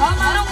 મારો